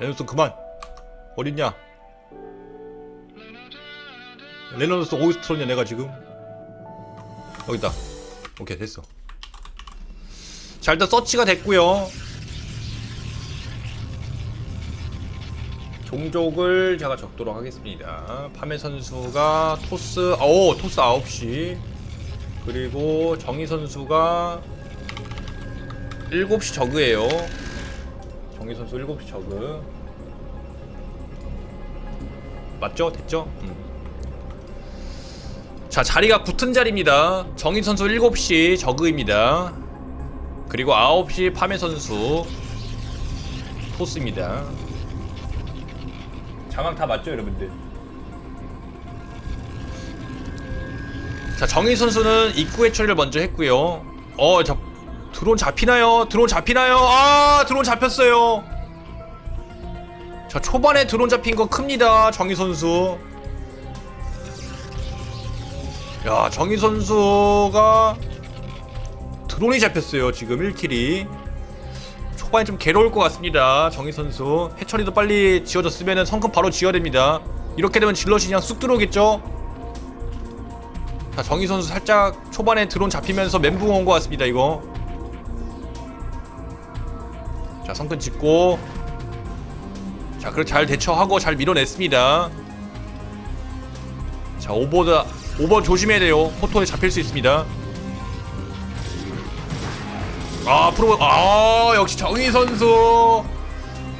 레너스 그만. 어딨냐? 레너스 오이스트로냐 내가 지금. 여기다. 오케이 됐어. 자 일단 서치가 됐고요. 종족을 제가 적도록 하겠습니다. 파메 선수가 토스 오 토스 9시. 그리고 정희 선수가 7시 저그예요 정희 선수 7시 저그 맞죠? 됐죠? 음. 자 자리가 붙은 자리입니다 정희 선수 7시 저그입니다 그리고 9시 파메 선수 토스입니다 장악 다 맞죠 여러분들 자 정희 선수는 입구 해처리를 먼저 했고요 어자 드론 잡히나요? 드론 잡히나요? 아 드론 잡혔어요. 자 초반에 드론 잡힌 거 큽니다 정희 선수. 야 정희 선수가 드론이 잡혔어요 지금 1킬이. 초반에 좀 괴로울 것 같습니다 정희 선수. 해처리도 빨리 지어졌으면 성큼 바로 지어야 됩니다. 이렇게 되면 질럿이 그냥 쑥 들어오겠죠? 자 정희 선수 살짝 초반에 드론 잡히면서 멘붕 온 것 같습니다 이거 자 성큰 짓고. 자 그렇게 잘 대처하고 잘 밀어냈습니다. 자 오버다 오버 조심해야 돼요. 포토에 잡힐 수 있습니다. 아 프로브 아 역시 정희 선수.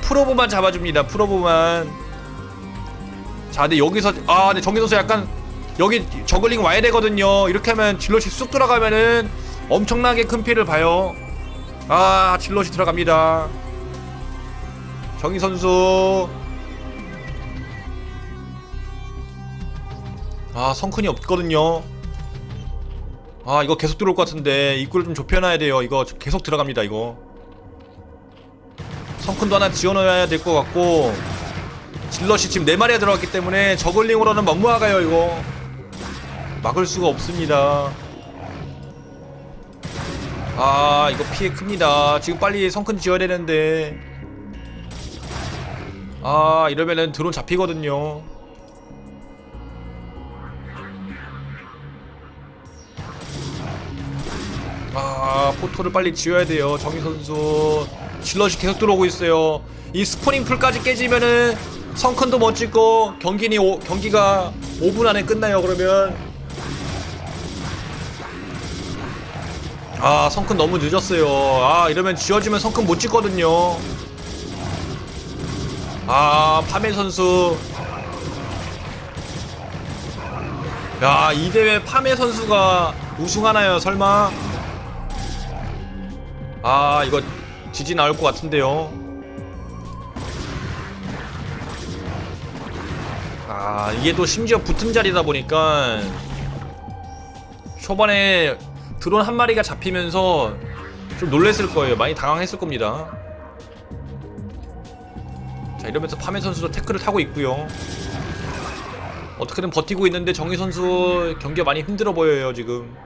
프로브만 잡아줍니다 프로브만. 자 근데 여기서 아 근데 정희 선수 약간 여기 저글링 와야 되거든요. 이렇게 하면 질럿이 쑥 들어가면은 엄청나게 큰 피해를 봐요. 아 질럿이 들어갑니다 정희 선수. 아 성큰이 없거든요. 아 이거 계속 들어올 것 같은데 입구를 좀 좁혀놔야 돼요. 이거 계속 들어갑니다 이거. 성큰도 하나 지어놓아야 될 것 같고 질럿이 지금 4마리가 들어갔기 때문에 저글링으로는 막무가가요 이거. 막을 수가 없습니다. 아 이거 피해 큽니다. 지금 빨리 성큰 지어야 되는데 아 이러면은 드론 잡히거든요. 아 포토를 빨리 지어야 돼요. 정희 선수 질럿이 계속 들어오고 있어요. 이 스포닝 풀까지 깨지면은 성큰도 못 찍고 경기니 오, 경기가 5분 안에 끝나요 그러면. 아 성큰 너무 늦었어요. 아 이러면 지어지면 성큰 못 찍거든요 아 파메 선수. 야 이 대회 파메 선수가 우승하나요 설마? 아 이거 지지 나올 것 같은데요. 아 이게 또 심지어 붙은 자리다 보니까 초반에 드론 한 마리가 잡히면서 좀 놀랬을 거예요. 많이 당황했을 겁니다 자 이러면서 파메 선수도 태클을 타고 있고요. 어떻게든 버티고 있는데 정희 선수 경기가 많이 힘들어 보여요 지금.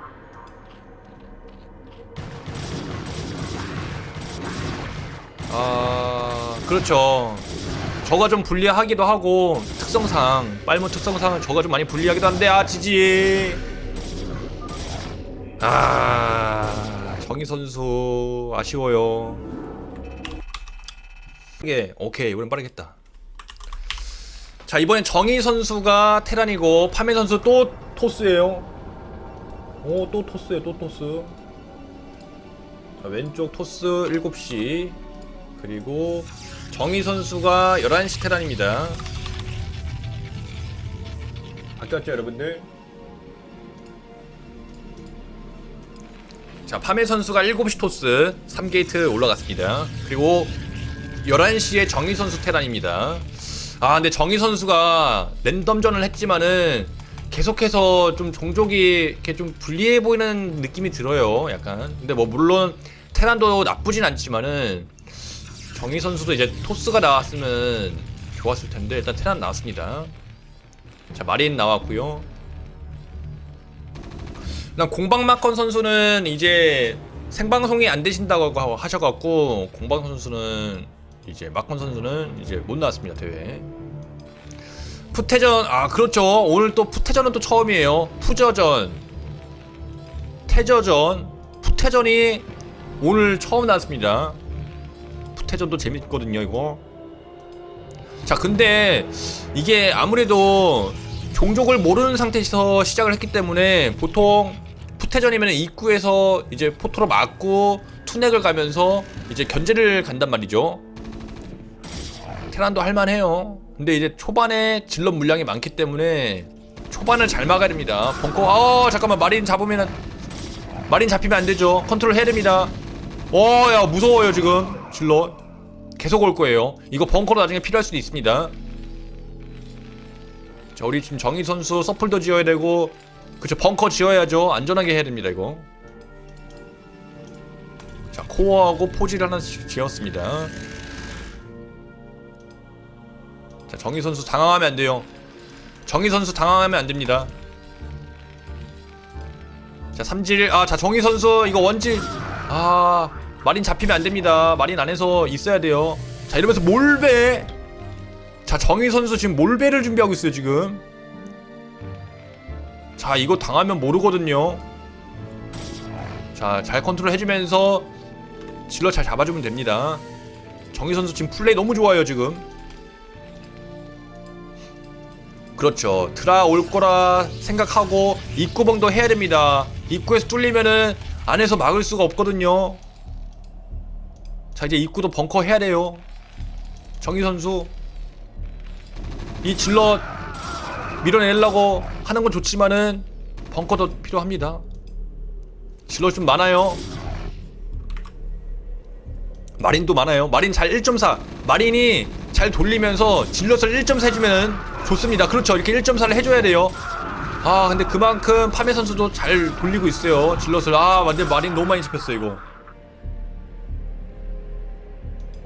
아 그렇죠. 저가 좀 불리하기도 하고 특성상 빨무 특성상은 저가 좀 많이 불리하기도 한데 아 지지. 아 정희 선수 아쉬워요 이게 오케이 이번엔 빠르겠다 자 이번엔 정희 선수가 테란이고 파메 선수 또 토스예요 오 또 토스예요 또 토스 자 왼쪽 토스 7시 그리고 정희 선수가 11시 테란입니다. 바뀌었죠, 여러분들? 자, 파메 선수가 7시 토스 3게이트 올라갔습니다. 그리고 11시에 정희 선수 테란입니다. 아, 근데 정희 선수가 랜덤전을 했지만은 계속해서 좀 종족이 이렇게 좀 불리해 보이는 느낌이 들어요. 약간. 근데 뭐 물론 테란도 나쁘진 않지만은 정희 선수도 이제 토스가 나왔으면 좋았을 텐데 일단 테란 나왔습니다. 자 마린 나왔고요. 난 공방마컨 선수는 이제 생방송이 안 되신다고 하셔갖고 공방 선수는 이제 막건 선수는 이제 못 나왔습니다 대회. 푸테전 아 그렇죠. 오늘 또 푸테전은 또 처음이에요. 푸저전. 태저전. 푸테전이 오늘 처음 나왔습니다. 푸테전도 재밌거든요 이거. 자 근데 이게 아무래도 종족을 모르는 상태에서 시작을 했기 때문에 보통 푸테전이면 입구에서 이제 포토로 맞고 투넥을 가면서 이제 견제를 간단 말이죠 테란도 할만해요. 근데 이제 초반에 질럿 물량이 많기 때문에 초반을 잘 막아야 됩니다. 벙커, 어 잠깐만 마린 잡으면은 마린 잡히면 안 되죠. 컨트롤 해야 됩니다. 어, 야 무서워요 지금 질럿 계속 올 거예요. 이거 벙커로 나중에 필요할 수도 있습니다. 자, 우리 지금 정희 선수 서플도 지어야 되고, 그쵸 벙커 지어야죠. 안전하게 해야 됩니다 이거. 자, 코어하고 포지를 하나씩 지었습니다. 자, 정희 선수 당황하면 안 돼요. 정희 선수 당황하면 안 됩니다. 자, 삼질. 아, 자, 정희 선수 이거 원질. 아, 마린 잡히면 안 됩니다. 마린 안에서 있어야 돼요. 자, 이러면서 몰배. 자, 정희 선수 지금 몰배를 준비하고 있어요, 지금. 자, 이거 당하면 모르거든요. 자, 잘 컨트롤 해주면서 질러 잘 잡아주면 됩니다. 정희 선수 지금 플레이 너무 좋아요, 지금. 그렇죠. 드라 올 거라 생각하고 입구벙도 해야 됩니다. 입구에서 뚫리면은 안에서 막을 수가 없거든요. 자 이제 입구도 벙커 해야 돼요. 정희 선수 이 질럿 밀어내려고 하는 건 좋지만은 벙커도 필요합니다. 질럿 좀 많아요. 마린도 많아요. 마린 잘 1.4. 마린이 잘 돌리면서 질럿을 1.4 해주면 좋습니다. 그렇죠. 이렇게 1.4를 해줘야 돼요. 아, 근데 그만큼 파메 선수도 잘 돌리고 있어요. 질럿을. 아, 근데 마린 너무 많이 잡혔어, 이거.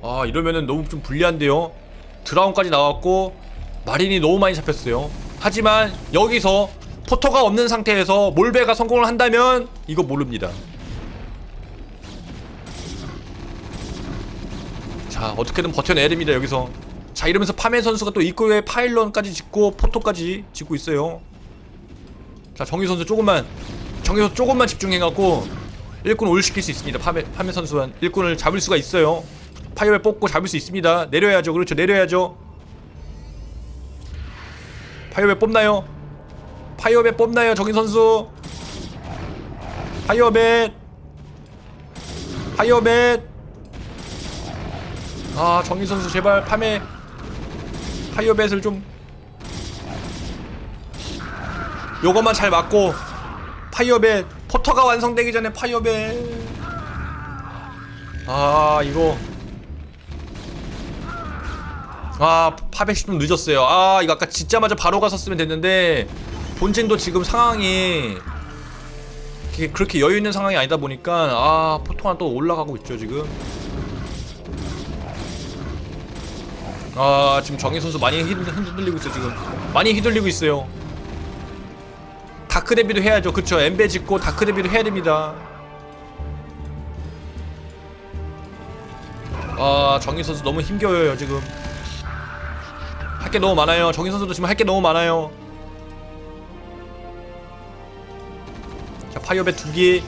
아, 이러면은 너무 좀 불리한데요. 드라운까지 나왔고, 마린이 너무 많이 잡혔어요. 하지만 여기서 포터가 없는 상태에서 몰베가 성공을 한다면 이거 모릅니다. 자 어떻게든 버텨내야 됩니다 여기서 자 이러면서 파메 선수가 또 입구에 파일런까지 짓고 포토까지 짓고 있어요. 자 정희 선수 조금만 정희 선수 조금만 집중해갖고 일꾼 올 시킬 수 있습니다. 파메, 파메 선수한 일꾼을 잡을 수가 있어요. 파이어에 뽑고 잡을 수 있습니다. 내려야죠. 그렇죠. 내려야죠. 파이어에 뽑나요? 파이어에 뽑나요? 정희 선수? 파이어벳 파이어벳 아 정희 선수 제발 파메 파이어벳을 좀 요것만 잘 맞고 파이어벳 포터가 완성되기 전에 파이어벳. 아 이거. 아 파벳이 좀 늦었어요. 아 이거 아까 짓자마자 바로 갔었으면 됐는데 본진도 지금 상황이 그렇게- 여유 있는 상황이 아니다 보니까 아 포토가 또 올라가고 있죠 지금 아 지금 정희 선수 많이 흔- 흔들리고 있어 요 지금. 많이 휘둘리고 있어요. 다크 데뷔도 해야죠. 그쵸? 엠베 짓고 다크 데뷔도 해야 됩니다. 아 정희 선수 너무 힘겨워요 지금. 할 게 너무 많아요. 정희 선수도 지금 할 게 너무 많아요. 자 파이어벳 두기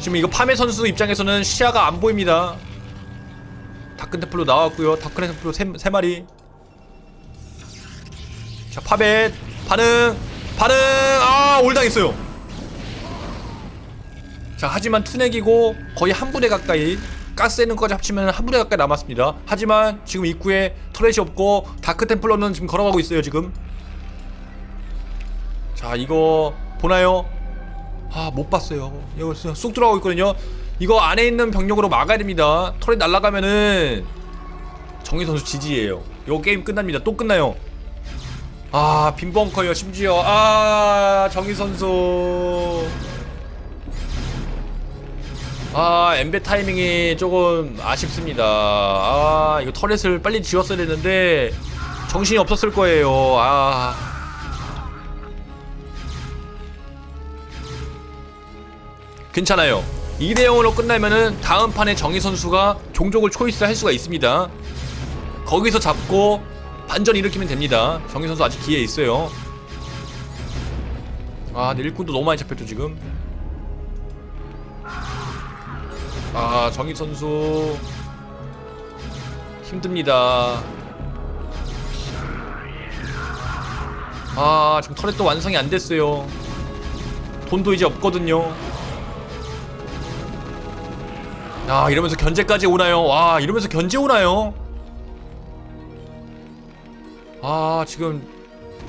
지금 이거 파메 선수 입장에서는 시야가 안 보입니다 다크템플로 나왔고요. 다크템플로 세, 세 마리. 자, 파벳 반응 반응 아 올당했어요. 자, 하지만 투넥이고 거의 한 부대 가까이 가스 에는까지 합치면 한 부대 가까이 남았습니다. 하지만 지금 입구에 터렛이 없고 다크 템플러는 지금 걸어가고 있어요. 지금. 자, 이거 보나요? 아, 못 봤어요. 이거 쑥 들어가고 있거든요. 이거 안에 있는 병력으로 막아야 됩니다. 털이 날아가면은 정희 선수 지지예요. 이거 게임 끝납니다. 또 끝나요. 아, 빈벙커요. 심지어 아, 정희 선수. 아, 엠베 타이밍이 조금 아쉽습니다. 아, 이거 터렛을 빨리 지웠어야 됐는데 정신이 없었을 거예요. 아. 괜찮아요. 2대 0으로 끝나면은 다음 판에 정희 선수가 종족을 초이스 할 수가 있습니다. 거기서 잡고 반전 일으키면 됩니다. 정희 선수 아직 기회 있어요. 아, 근데 일꾼도 너무 많이 잡혔죠 지금. 아, 정희 선수 힘듭니다. 아, 지금 터렛도 완성이 안 됐어요. 돈도 이제 없거든요. 아, 이러면서 견제까지 오나요? 와, 이러면서 견제 오나요? 아, 지금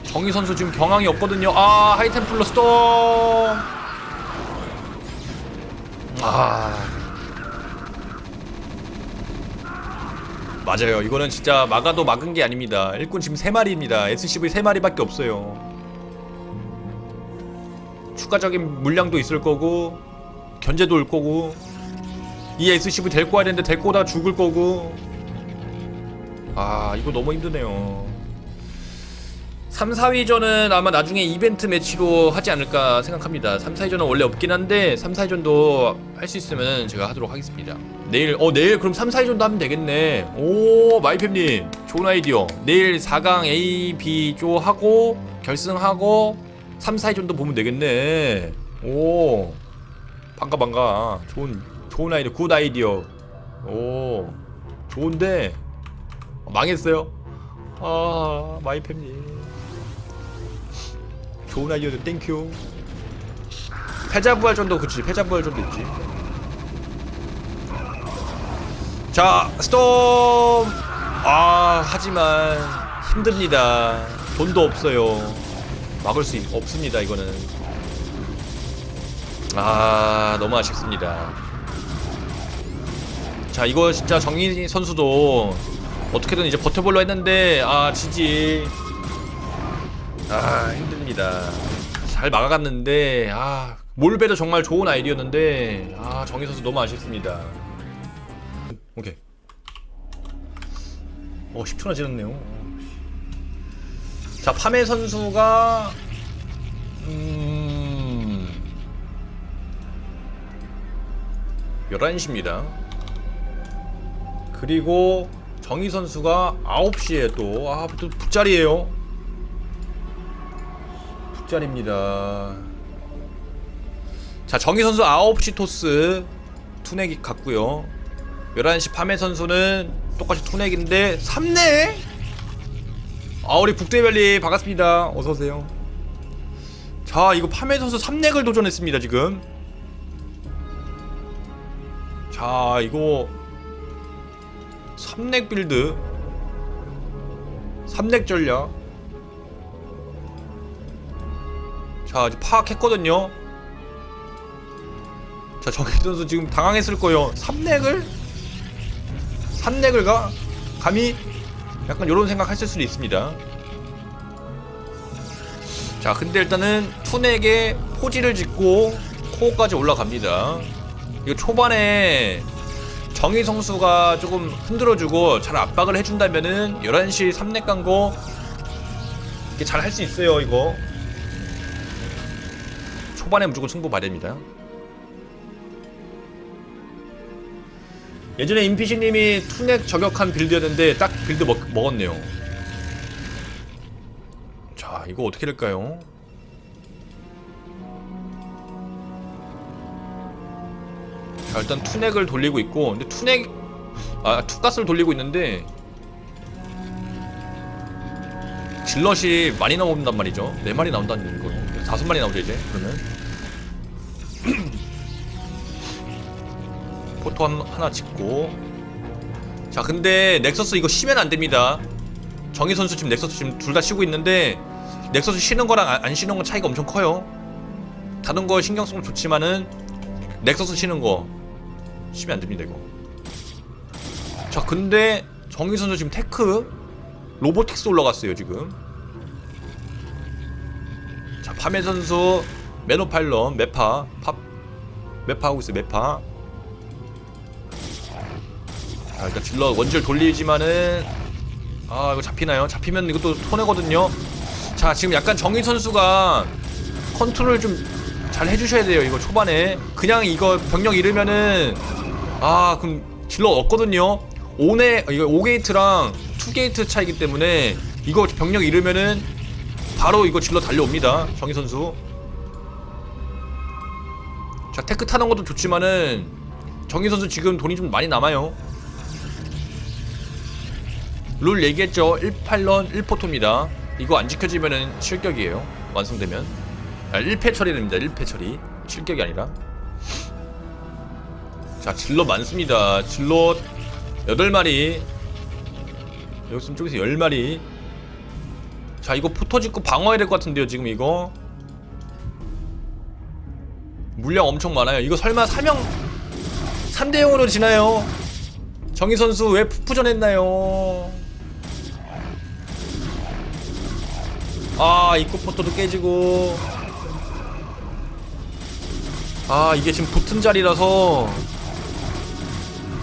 정희 선수 지금 경황이 없거든요. 아, 하이템플러 스톰. 아. 맞아요. 이거는 진짜 막아도 막은 게 아닙니다. 일꾼 지금 3마리입니다. SCV 3마리밖에 없어요. 추가적인 물량도 있을 거고 견제도 올 거고 이 SCV 데리고 와야 되는데 데리고 오다 죽을 거고. 아 이거 너무 힘드네요. 3, 4위전은 아마 나중에 이벤트 매치로 하지 않을까 생각합니다. 3, 4위전은 원래 없긴 한데 3, 4위전도 할 수 있으면 제가 하도록 하겠습니다. 내일 어 내일 그럼 3, 4위전도 하면 되겠네. 오 마이팸님 좋은 아이디어. 내일 4강 A, B 조 하고 결승하고 3, 4위전도 보면 되겠네. 오 반가 반가. 좋은 좋은 아이디어 굿 아이디어. 오 좋은데. 어, 망했어요. 아 마이 팸님 좋은 아이디어도 땡큐. 패자부활전도 그치 패자부활전도 있지. 자 스톰. 아 하지만 힘듭니다. 돈도 없어요. 막을 수 있, 없습니다 이거는. 아 너무 아쉽습니다 자 이거 진짜 정희 선수도 어떻게든 이제 버텨볼려 했는데 아 지지. 아 힘듭니다. 잘 막아갔는데 아 몰베도 정말 좋은 아이디어였는데 아 정희 선수 너무 아쉽습니다. 오케이. 어 10초나 지났네요. 자 파메 선수가 음 11시입니다 그리고 정희 선수가 9시에 또, 아, 또 붓자리에요. 붓자리입니다. 자, 정희 선수 9시 토스 투넥이 같고요 11시 파메 선수는 똑같이 투넥인데 3넥? 아, 우리 북대별리 반갑습니다. 어서오세요. 자, 이거 파메 선수 3넥을 도전했습니다, 지금. 자, 이거 3넥 빌드 3넥 전략 자 이제 파악했거든요 자 정희 선수 지금 당황했을 거예요 3넥을? 3넥을 가? 감히? 약간 이런 생각 하실 수도 있습니다 자 근데 일단은 투넥에 포지를 짓고 코어까지 올라갑니다 이거 초반에 정희 선수가 조금 흔들어주고 잘 압박을 해준다면은 11시 3넥 간거 이게 잘 할 수 있어요 이거. 초반에 무조건 승부 됩니다. 예전에 임피시님이 투넥 저격한 빌드였는데 딱 빌드 먹, 먹었네요. 자 이거 어떻게 될까요? 자 일단 투넥을 돌리고 있고 근데 투넥 아 투가스를 돌리고 있는데 질럿이 많이 나온단 말이죠. 네 마리 나온다는 거예요 다섯 마리 나오죠 이제 그러면. 포토 한, 하나 짓고. 자 근데 넥서스 이거 쉬면 안 됩니다. 정희 선수 지금 넥서스 지금 둘 다 쉬고 있는데 넥서스 쉬는 거랑 안- 안 쉬는 건 차이가 엄청 커요. 다른 거 신경 쓰면 좋지만은 넥서스 쉬는 거 쉬면 안 됩니다 이거. 자 근데 정희 선수 지금 테크 로보틱스 올라갔어요 지금. 자 파메 선수 매너파일런 메파 팝 메파 하고 있어요 메파. 자 일단 질러 원질 돌리지만은 아 이거 잡히나요? 잡히면 이것도 손해거든요. 자 지금 약간 정희 선수가 컨트롤 좀 잘 해주셔야 돼요 이거 초반에 그냥 이거 병력 잃으면은 아 그럼 질러 없거든요 5네 이거 5게이트랑 투게이트 차이기 때문에 이거 병력 잃으면은 바로 이거 질러 달려옵니다. 정희 선수. 자 테크 타는 것도 좋지만은 정희 선수 지금 돈이 좀 많이 남아요. 룰 얘기했죠. 1팔런 1포토입니다. 이거 안 지켜지면은 실격이에요. 완성되면. 아, 1패 처리됩니다. 1패 처리. 실격이 아니라. 자, 질럿 많습니다. 질럿 8마리. 여기 쪽에서 10마리. 자, 이거 포토 짓고 방어해야 될 것 같은데요, 지금 이거. 물량 엄청 많아요. 이거 설마 사명 3대 0으로 지나요? 정희 선수 왜 푸푸전 했나요? 아 입구 포터도 깨지고 아 이게 지금 붙은 자리라서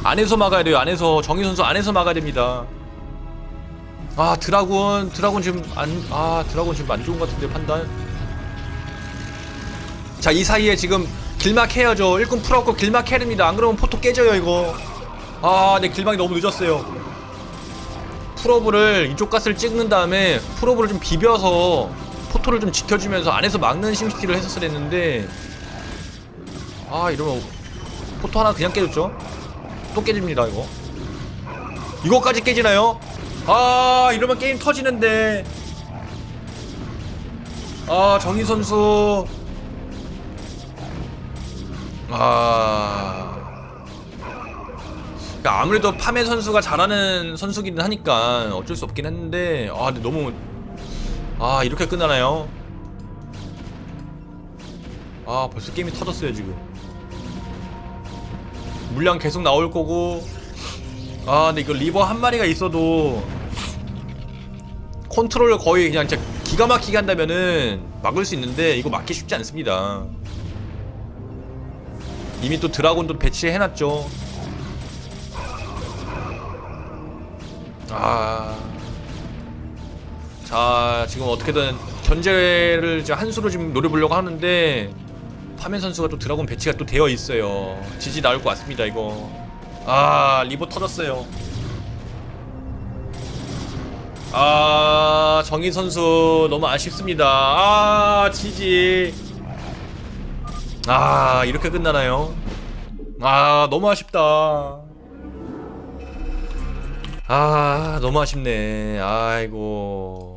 안에서 막아야 돼요. 안에서. 정희 선수 안에서 막아야 됩니다. 아 드라군 드라군 지금 안 아 드라군 지금 안 좋은 것 같은데 판단. 자 이 사이에 지금 길막 해야죠. 일꾼 풀었고 길막 해야 됩니다. 안 그러면 포토 깨져요 이거. 아내 길막이 너무 늦었어요. 풀오브를 이쪽 가스를 찍는 다음에 풀오브를 좀 비벼서 포토를 좀 지켜주면서 안에서 막는 심시티를 했었어야 했는데 아 이러면 포토 하나 그냥 깨졌죠? 또 깨집니다 이거. 이거까지 깨지나요? 아 이러면 게임 터지는데. 아 정희 선수. 아. 그러니까 아무래도 파메 선수가 잘하는 선수기는 하니까 어쩔 수 없긴 했는데 아 근데 너무 아 이렇게 끝나나요? 아 벌써 게임이 터졌어요 지금 물량 계속 나올 거고. 아 근데 이거 리버 한 마리가 있어도 컨트롤을 거의 그냥 진짜 기가 막히게 한다면은 막을 수 있는데 이거 막기 쉽지 않습니다. 이미 또 드라곤도 배치해놨죠. 아. 자, 지금 어떻게든 견제를 한 수로 지금 노려보려고 하는데 파면 선수가 또 드라곤 배치가 또 되어 있어요. 지지 나올 것 같습니다, 이거. 아, 리버 터졌어요. 아, 정희 선수 너무 아쉽습니다. 아, 지지. 아, 이렇게 끝나나요? 아, 너무 아쉽다. 아 너무 아쉽네 아이고